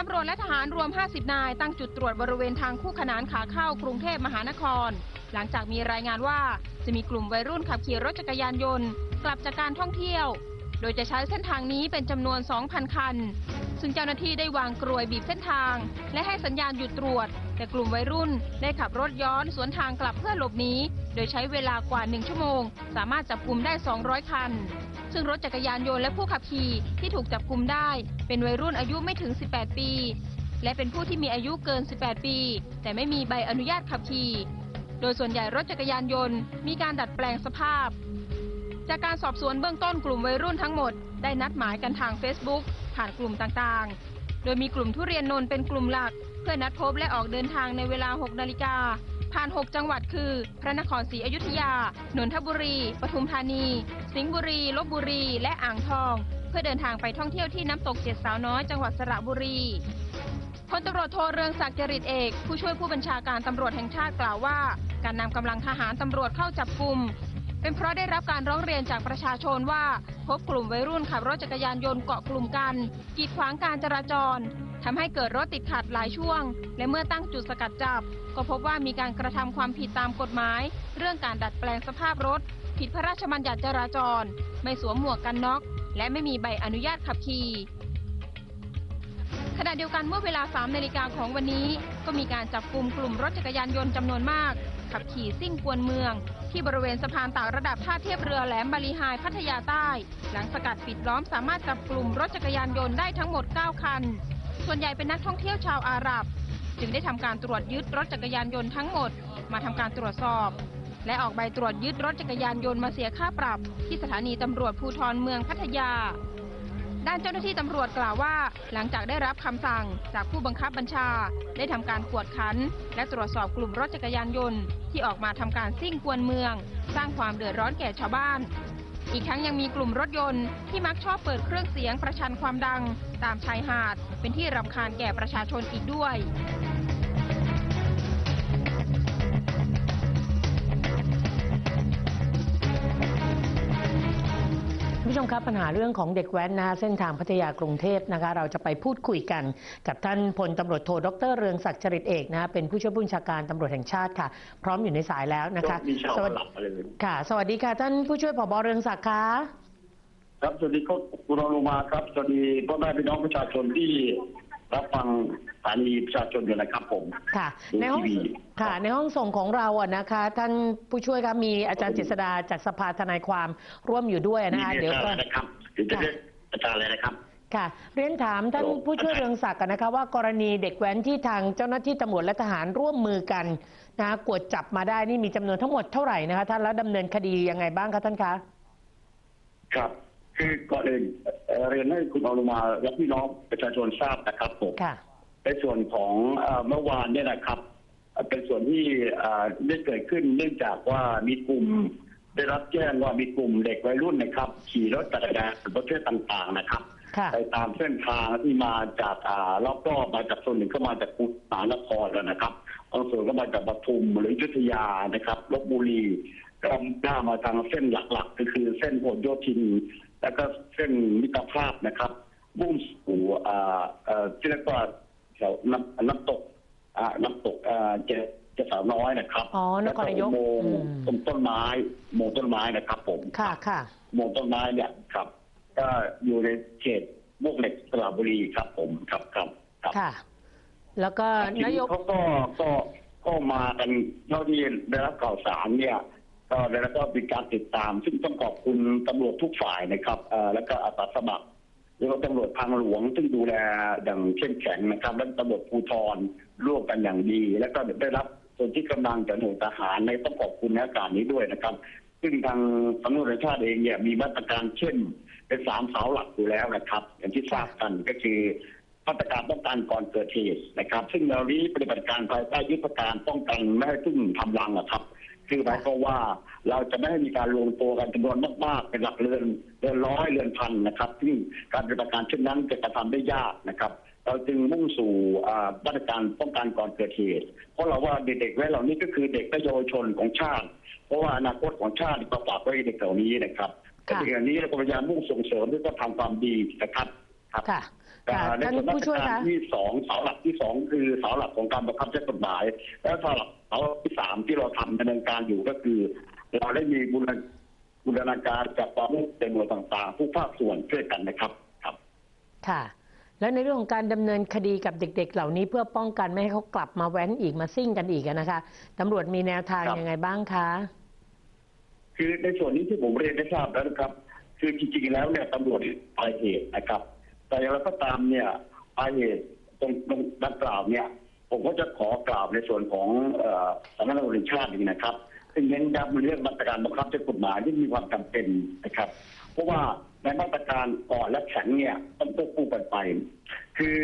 ตำรวจและทหารรวม 50 นาย ตั้งจุดตรวจบริเวณทางคู่ขนานขาเข้ากรุงเทพมหานคร หลังจากมีรายงานว่าจะมีกลุ่มวัยรุ่นขับขี่รถจักรยานยนต์ กลับจากการท่องเที่ยว โดยจะใช้เส้นทางนี้เป็นจำนวน 2,000 คัน ซึ่งเจ้าหน้าที่ได้วางกรวยบีบเส้นทาง และให้สัญญาณหยุดตรวจ แต่กลุ่มวัยรุ่นได้ขับรถย้อนสวนทางกลับเพื่อหลบหนี โดยใช้เวลากว่า 1 ชั่วโมง สามารถจับกลุ่มได้ 200 คัน ซึ่งรถจักรยานยนต์และผู้ขับขี่ที่ถูกจับกลุ่มได้ เป็นวัยรุ่นอายุไม่ถึง 18 ปี และเป็นผู้ที่มีอายุเกิน 18 ปี แต่ไม่มีใบอนุญาตขับขี่ โดยส่วนใหญ่รถจักรยานยนต์มีการดัดแปลงสภาพ จากการสอบสวนเบื้องต้นกลุ่มวัยรุ่นทั้งหมดได้นัดหมายกันทาง Facebook ผ่านกลุ่มต่างๆ โดยมีกลุ่มทุเรียนนนเป็นกลุ่มหลัก เพื่อนัดพบและออกเดินทางในเวลา 6 นาฬิกา ผ่าน 6 จังหวัดคือ พระนครศรีอยุธยา นนทบุรี ปทุมธานี สิงห์บุรี ลบบุรี และอ่างทอง เพื่อเดินทางไปท่องเที่ยวที่น้ำตกเจ็ดสาวน้อยจังหวัดสระบุรีพลตำรวจโทเรืองศักดิ์จริตเอก ผู้ช่วยผู้บัญชาการตำรวจแห่งชาติกล่าวว่า การนำกำลังทหารตำรวจเข้าจับกลุ่ม เป็นเพราะได้รับการร้องเรียนจากประชาชนว่า พบกลุ่มวัยรุ่นขับรถจักรยานยนต์เกาะกลุ่มกัน กีดขวางการจราจรทำให้เกิดรถติดขัดหลายช่วง และเมื่อตั้งจุดสกัดจับ ก็พบว่ามีการกระทำความผิดตามกฎหมาย เรื่องการดัดแปลงสภาพรถ ผิดพระราชบัญญัติจราจร ไม่สวมหมวกกันน็อก และไม่มีใบอนุญาตขับขี่ขณะเดียวกันเมื่อเวลา 3 นาฬิกาของวันนี้ ก็มีการจับกลุ่มกลุ่มรถจักรยานยนต์จำนวนมาก ขับขี่ซิ่งกวนเมือง ที่บริเวณสะพานต่างระดับท่าเทียบเรือแหลมบาลีไฮพัทยาใต้ หลังสกัดปิดล้อมสามารถจับกลุ่มรถจักรยานยนต์ได้ทั้งหมด 9 คัน ส่วนใหญ่เป็นนักท่องเที่ยวชาวอาหรับ จึงได้ทำการตรวจยึดรถจักรยานยนต์ทั้งหมด มาทำการตรวจสอบ และออกใบตรวจยึดรถจักรยานยนต์มาเสียค่าปรับ ที่สถานีตำรวจภูธรเมืองพัทยา ด้านเจ้าหน้าที่ตำรวจกล่าวว่า หลังจากได้รับคำสั่งจากผู้บังคับบัญชา ได้ทำการกวดขัน และตรวจสอบกลุ่มรถจักรยานยนต์ ที่ออกมาทำการซิ่งกวนเมือง สร้างความเดือดร้อนแก่ชาวบ้าน อีกทั้งยังมีกลุ่มรถยนต์ที่มักชอบเปิดเครื่องเสียงประชันความดัง ตามชายหาด เป็นที่รำคาญแก่ประชาชนอีกด้วย ผู้ชมครับปัญหาเรื่องของเด็กแว้นนะคะเส้นทางพัทยากรุงเทพนะคะ เราจะไปพูดคุยกันกับท่านพลตำรวจโทดรเรืองศักดิ์จริตเอกนะคะเป็นผู้ช่วยผู้บัญชาการตำรวจแห่งชาติค่ะ พร้อมอยู่ในสายแล้วนะคะมีชาวสวัสหดีลับอะไรเลยค่ะ สวัสดีค่ะ ท่านผู้ช่วยผบเรืองศักดิ์ค่ะครับสวัสดีครับคุณรองลงมาครับสวัสดีพ่อแม่พี่น้องประชาชนที่ รับฟังสถานีประชาชนอยู่นะครับผมค่ะดูในห้องทีวี ค่ะ ในห้องส่งของเราอะนะคะ ท่านผู้ช่วยครับมีอาจารย์เจษดาจากสภาทนายความร่วมอยู่ด้วยนะคะนี่เดี๋ยวอาก็จารย์อะไรนะครับเดี๋ยวจะเรียกอาจารย์อะไรนะครับ ค่ะเรียนถามท่านครับ ผู้ช่วยเรืองศักดิ์กันนะคะว่ากรณีเด็กแว้นที่ทางเจ้าหน้าที่ตำรวจและทหารร่วมมือกันนะคะกวดจับมาได้นี่มีจำนวนทั้งหมดเท่าไหร่นะคะท่านแล้วดำเนินคดียังไงบ้างคะท่านคะ ครับ คือก่อนอื่นเอ่อเรียนให้คุณรองลงมาและพี่น้องประชาชนทราบนะครับผมค่ะ ในส่วนของเอ่อเมื่อวานเนี่ยนะครับเอ่อเป็นส่วนที่เอ่อได้เกิดขึ้นเนื่องจากว่ามีกลุ่มได้รับแจ้งว่ามีกลุ่มเด็กวัยรุ่นนะครับ ขี่รถจักรยานประเภทต่าง ๆ นะครับค่ะไปตามเส้นทางที่มาจากอ่ารอบรอบๆมาจากส่วนหนึ่งก็มาจากกรุงมหานครแล้วนะครับบางส่วนก็มาจากปทุมหรืออยุธยานะครับลบบุรีก็ได้มาทางเส้นหลักๆ ก็คือเส้นพหลโยธิน แล้วก็เส้นมิตรภาพนะครับมุ่งสู่อ่าเอ่อที่เรียกว่าแถวน้ำน้ำตกอ่าน้ำตกอ่าเจเจสาวน้อยนะครับอ๋อนครนายกแล้วอุโมงค์อืมต้นต้นไม้อุโมงค์ต้นไม้นะครับผมค่ะค่ะอุโมงค์ต้นไม้เนี่ยครับ ก็อยู่ในเขตมวกเหล็กสระบุรีครับผมครับครับครับค่ะ แล้วก็ทีนายกเขาก็ก็ก็มากันเท่าที่ได้รับข่าวสารเนี่ย ก็ได้รับก็มีการติดตาม ซึ่งต้องขอบคุณตำรวจทุกฝ่ายนะครับแล้วก็อาสาสมัครแล้วก็ตำรวจทางหลวงซึ่งดูแลอย่างเข้มแข็งนะครับและตำรวจภูธรร่วมกันอย่างดี แล้วก็ได้รับส่วนที่กำลังจากหน่วยทหารในต้องขอบคุณในโอกาสนี้ด้วยนะครับ ซึ่งทางตำรวจชาติเองเนี่ยมีมาตรการเช่นเป็นสามเสาหลักอยู่แล้วนะครับ อย่างที่ทราบกันก็คือมาตรการป้องกันก่อนเกิดเหตุนะครับ ซึ่งเรานี้ปฏิบัติการภายใต้ยุทธการป้องกันไม่ให้พึ่งทำรังอะครับ คือหมายความว่าเราจะไม่ให้มีการรวมตัวกันจำนวนมากๆเป็นหลักเรือนเรือนร้อยเรือนพันนะครับซึ่งการปฏิบัติการเช่นนั้นจะกระทำได้ยากนะครับ เราจึงมุ่งสู่อ่ามาตรการป้องกันก่อนเกิดเหตุ เพราะเราว่าเด็กๆแว้เหล่านี้ก็คือเด็กและเยาวชนของชาติ เพราะว่าอนาคตของชาติประกอบไว้ในเด็กเหล่านี้นะครับแต่ค่ะเด็กเหล่านี้เราก็พยายามมุ่งส่งเสริมด้วยก็ทำความดีนะครับ ครับค่ะค่ะอ่ในท่านส่วนมาผู้ตรช่วยการคะที่สองเสาหลักที่สองคือเสาหลักของการบังคับใช้กฎหมาย และเสาหลักเสาหลักที่สามที่เราทำดำเนินการอยู่ก็คือ เราได้มีบูรณาบูรณาการกับความร่วมมือในหน่วยต่างๆ ผู้ภาคส่วนช่วยกันนะครับครับ ค่ะ แล้วในเรื่องของการดำเนินคดีกับเด็ก ๆ เหล่านี้เพื่อป้องกันไม่ให้เขากลับมาแว้นอีกมาซิ่งกันอีกอะนะคะตำรวจมีแนวทางครับยังไงบ้างคะคือในส่วนนี้ที่ผมเรียนได้ทราบแล้วนะครับ คือจริงๆแล้วเนี่ยตำรวจปลายเหตุนะครับ แต่อย่างไรก็ตามเนี่ยปลาเหตุตรงตรงดังกล่าวเนี่ย ผมก็จะขอกล่าวในส่วนของสำนักงานตำรวจชาตินี่นะครับซึ่งเน้นย้ำเรื่องมาตรการบังคับใช้กฎหมายที่มีความจำเป็นนะครับ เพราะว่าในมาตรการก่อนและแข็งเนี่ยต้องควบคู่กันไป คือ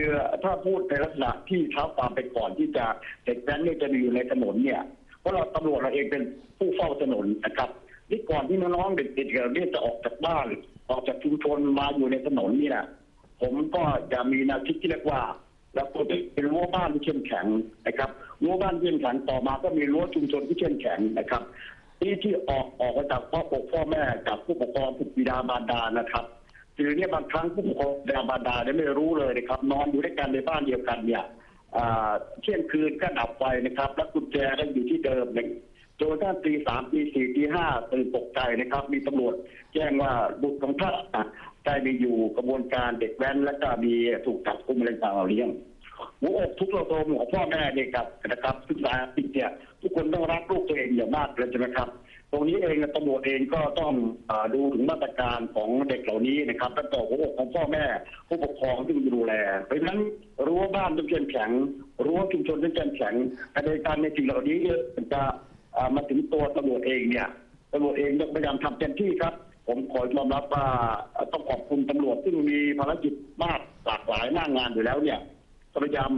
ถ้าพูดในลักษณะที่เท้าความไปก่อนที่จะเด็กแว้นเนี่ยจะอยู่ในถนนเนี่ยเพราะเราตำรวจเราเองเป็นผู้เฝ้าถนนนะครับนี่ก่อนที่น้องๆเด็กๆเหล่านี้จะออกจากบ้านออกจากชุมชนมาอยู่ในถนนนี่นะ ผมก็จะมีแนวคิดที่เรียกว่าเราควรจะเป็นรั้วบ้านที่เข้มแข็งนะครับรั้วบ้านที่เข้มแข็งต่อมาก็มีรั้วชุมชนที่เข้มแข็งนะครับที่ที่ออกออกมาจากพ่อปกพ่อแม่จากผู้ปกครองผู้บิดามารดานะครับคือเนี่ยบางครั้งผู้ปกครองบิดามารดาเนี่ยไม่รู้เลยนะครับ นอนอยู่ด้วยกันในบ้านเดียวกันเนี่ยเที่ยงคืนก็ดับไฟนะครับ แล้วกุญแจก็อยู่ที่เดิมเนี่ยจนกระทั่งตีสามตีสี่ตีห้าตื่นตกใจนะครับ มีตำรวจแจ้งว่าบุตรของท่านอะ ได้มีอยู่กระบวนการเด็กแว้น และก็มีถูกจับกุมอะไรต่างๆเหล่านี้หัวอกทุกระดมของพ่อแม่เด็กครับนะครับศึกษาปิดเนี่ยทุกคนต้องรักลูกตัวเองอย่างมากเลยใช่ไหมครับ ตรงนี้เองตำรวจเองก็ต้องอดูถึงมาตรการของเด็กเหล่านี้นะครับตั้งแต่หัวอกของพ่อแม่ผู้ปกครองที่ดูแลเพราะฉะนั้นรั้วบ้านต้องเข้มแข็งรั้วชุมชนต้องเข้มแข็งแต่ในการในสิ่งเหล่านี้จะมาถึงตัวตำรวจเองเนี่ยตำรวจเองต้องพยายามทำเต็มที่ครับ ผมขอยอมรับว่าต้องขอบคุณตำรวจซึ่งมีภารกิจมากหลากหลายหน้างานอยู่แล้วเนี่ยพยายาม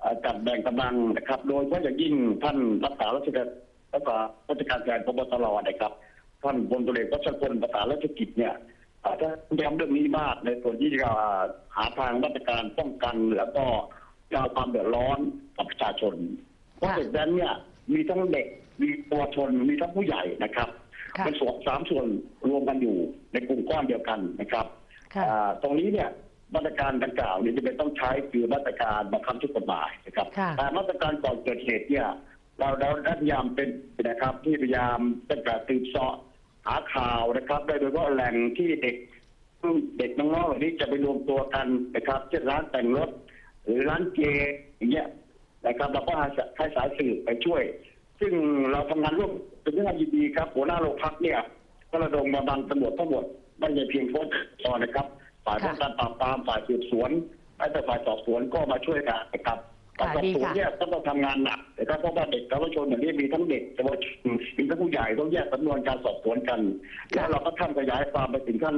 เอ่อจัดแบ่งกำลังนะครับ โดยเฉพาะอย่างยิ่งท่านรักษาราชการรักษาราชการแทนพบตรนะครับ ท่านพลตุเอกวัชรพลประสานราชกิจเนี่ยเอ่อท่านย้ำเรื่องนี้มากในส่วนที่จะหาทางมาตรการป้องกันแล้วก็ยาความเดือดร้อนกับประชาชนเพราะค่ะเด็กนั้นเนี่ยมีทั้งเด็กมีเยาวชนมีทั้งผู้ใหญ่นะครับค่ะเป็นส่วนสามส่วน รวมกันอยู่ในกลุ่มก้อนเดียวกันนะครับค่ะอ่าตรงนี้เนี่ยมาตรการดังกล่าวเนี่ยจะเป็นต้องใช้คือมาตรการบังคับใช้กฎหมายนะครับค่ะแต่มาตรการก่อนเกิดเหตุเนี่ยเราเราได้พยายามเป็นนะครับที่พยายามตั้งแต่สืบเสาะหาข่าวนะครับได้โดยเฉพาะแหล่งที่เด็กเด็กน้องๆเหล่านี้จะไปรวมตัวกันนะครับเช่นร้านแต่งรถ หรือร้านเกย์อย่างเงี้ยนะครับเราก็ให้สายสืบไปช่วย ซึ่งเราทำงานร่วมเป็นเรื่องยินดีครับหัวหน้าโรงพักเนี่ย ก็ระดมกำลังตำรวจทั้งหมดไม่ใช่เพียงโทษตอนนะครับ ฝ่ายป้องกันปราบปรามฝ่ายสืบสวนและแต่ฝ่ายสอบสวนก็มาช่วยกันนะครับค่ะฝ่ายสอบดีสวนค่ะเนี่ยก็ต้องทำงานหนักนะครับเพราะว่าเด็กเยาวชนอย่างนี้มีทั้งเด็กเยาวชนมีทั้งผู้ใหญ่ต้องแยกสำนวนการสอบสวนกัน แล้วเราก็ท่านขยายความไปถึงขั้น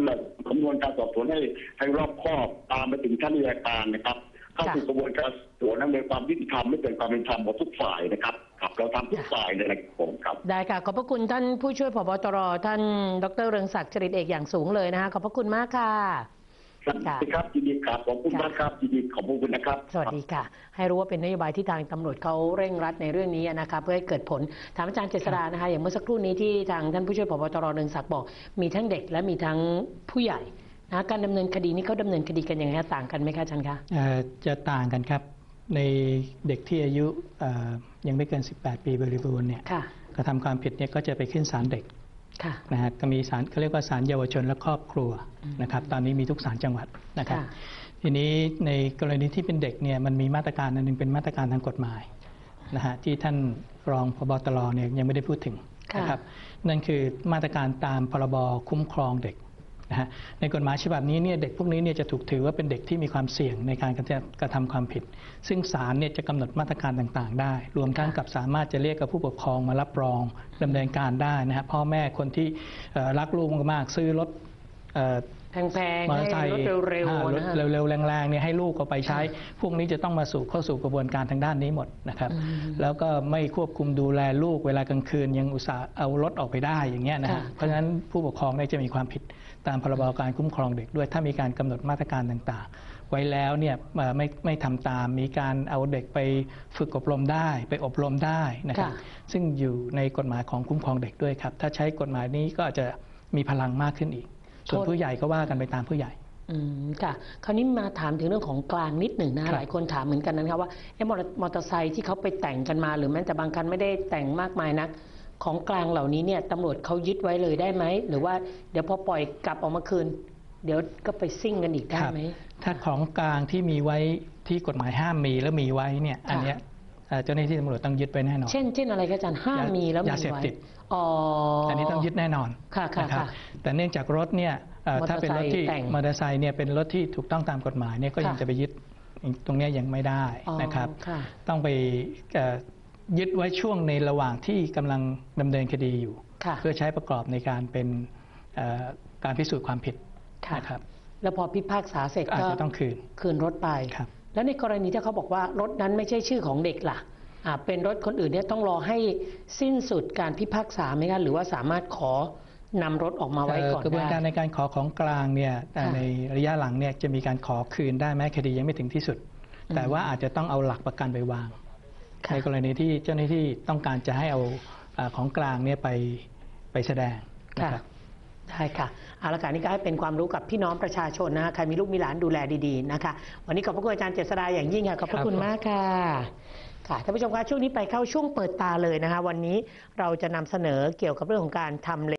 สำนวนการสอบสวนให้ให้รอบคอบตามไปถึงขั้นนิยการนะครับ เข้าสู่กระบวนการสอบสวนนั้นในความยุติธรรมไม่เป็นความเป็นธรรมของทุกฝ่ายนะครับ ครับเราทำทุกฝ่ายเลยนะครับผมครับ ได้ค่ะ ขอบพระคุณท่านผู้ช่วยผบตรท่านดรเรืองศักดิ์จริตเอกอย่างสูงเลยนะคะขอบพระคุณมากค่ะครับค่ะครับยินดีครับขอบคุณมากครับยินดีขอบคุณนะครับ สวัสดีค่ะ ให้รู้ว่าเป็นนโยบายที่ทางตำรวจเขาเร่งรัดในเรื่องนี้นะคะเพื่อให้เกิดผลถามอาจารย์เจษรานะคะอย่างเมื่อสักครู่นี้ที่ทางท่านผู้ช่วยผบตรเรืองศักดิ์บอก มีทั้งเด็กและมีทั้งผู้ใหญ่นะการดำเนินคดีนี้เขาดำเนินคดีกันยังไงคะต่างกันไหมคะอาจารย์คะ เอ่อจะต่างกันครับ ในเด็กที่อายุเอ่อยังไม่เกิน 18 ปีบริบูรณ์เนี่ยค่ะกระทำความผิดเนี่ยก็จะไปขึ้นศาลเด็กค่ะนะฮะก็มีศาลเขาเรียกว่าศาลเยาวชนและครอบครัวอืมนะครับ ตอนนี้มีทุกศาลจังหวัดนะครับค่ะทีนี้ในกรณีที่เป็นเด็กเนี่ยมันมีมาตรการอันหนึงเป็นมาตรการทางกฎหมายนะฮะที่ท่านรองพบตรเนี่ยยังไม่ได้พูดถึงค่ะนะครับ นั่นคือมาตรการตามพรบคุ้มครองเด็ก นะฮะในกฎหมายฉบับนี้เนี่ยเด็กพวกนี้เนี่ยจะถูกถือว่าเป็นเด็กที่มีความเสี่ยงในการกระทำกระทำความผิด ซึ่งศาลเนี่ยจะกำหนดมาตรการต่างๆ ได้ รวมทั้งกับสามารถจะเรียกกับผู้ปกครองมารับรองดำเนินการได้นะฮะพ่อแม่คนที่เอ่อรักลูกมากๆซื้อรถเอ่อแพงมๆอเตอร์ไซให้ค์รถเร็วอ่าๆรถนะฮะเร็วๆแรงๆเนี่ยให้ลูกเอาไปใช้ พวกนี้จะต้องมาสู่เข้าสู่กระบวนการทางด้านนี้หมดนะครับอืมแล้วก็ไม่ควบคุมดูแลลูกเวลากลางคืนยังอุตส่าห์เอารถออกไปได้อย่างเงี้ยนะค่ะฮะเพราะฉะนั้นผู้ปกครองเนี่ยจะมีความผิด ตามพรบการคุ้มครองเด็กด้วย ถ้ามีการกำหนดมาตรการต่างๆ ไว้แล้วเนี่ยเอ่อไม่ไม่ทำตามมีการเอาเด็กไปฝึกอบรมได้ ไปอบรมได้นะครับค่ะซึ่งอยู่ในกฎหมายของคุ้มครองเด็กด้วยครับ ถ้าใช้กฎหมายนี้ก็จะมีพลังมากขึ้นอีก ส่วนโทษผู้ใหญ่ก็ว่ากันไปตามผู้ใหญ่อืมค่ะ คราวนี้มาถามถึงเรื่องของกลางนิดหนึ่งนะครับหลายคนถามเหมือนกันนะครับว่าเอ๊ะมอเตอร์มอเตอร์ไซค์ที่เขาไปแต่งกันมา หรือแม้แต่บางคันไม่ได้แต่งมากมายนัก ของกลางเหล่านี้เนี่ยตำรวจเขายึดไว้เลยได้ไหม หรือว่าเดี๋ยวพอปล่อยกลับออกมาคืน เดี๋ยวก็ไปซิ่งกันอีกได้ครับไหมถ้าของกลางที่มีไว้ที่กฎหมายห้ามมีแล้วมีไว้เนี่ยค่ะอันเนี้ยเอ่อเจ้าหน้าที่ตำรวจต้องยึดไว้แน่นอน เช่นเช่นอะไรครับอาจารย์ห้ามยามีแล้วมียาเสพไว้ติดอ๋ออัอันนี้ต้องยึดแน่นอนค่ะค่ะนะครับค่ะแต่เนื่องจากรถเนี่ยเอ่อมอเตอร์ถ้าเป็นรถที่ไซค์แต่งมอเตอร์ไซค์เนี่ยเป็นรถที่ถูกต้องตามกฎหมายเนี่ยก็ยังค่ะจะไปยึดตรงเนี้ยยังไม่ได้อ๋อนะครับค่ะต้องไปเอ่อ ยึดไว้ช่วงในระหว่างที่กำลังดำเนินคดีอยู่ค่ะเพื่อใช้ประกอบในการเป็นเอ่อการพิสูจน์ความผิดค่ะนะครับแล้วพอพิพากษาเสร็จอาจก็จะต้องคืนคืนรถไปครับแล้วในกรณีที่เขาบอกว่ารถนั้นไม่ใช่ชื่อของเด็กล่ะอ่าเป็นรถคนอื่นเนี่ยต้องรอให้สิ้นสุดการพิพากษาไหมคะหรือว่าสามารถขอนำรถออกมาไว้ก่อนเกระบวนได้การในการขอของกลางเนี่ยเอ่อค่ะในระยะหลังเนี่ยจะมีการขอคืนได้แม้คดียังไม่ถึงที่สุดอืมแต่ว่าอาจจะต้องเอาหลักประกันไปวางค่ะ ในกรณีที่เจ้าหน้าที่ต้องการจะให้เอาเอ่อของกลางเนี่ยไปไปแสดงนะค่ะครับได้ค่ะเอาละค่ะนี่ก็ให้เป็นความรู้กับพี่น้องประชาชนนะคะใครมีลูกมีหลานดูแลดีๆนะคะ วันนี้ขอบพระคุณอาจารย์เจษดาอย่างยิ่งค่ะขอบพระคุณครับมากค่ะค่ะท่านผู้ชมคะช่วงนี้ไปเข้าช่วงเปิดตาเลยนะคะ วันนี้เราจะนำเสนอเกี่ยวกับเรื่องของการทำ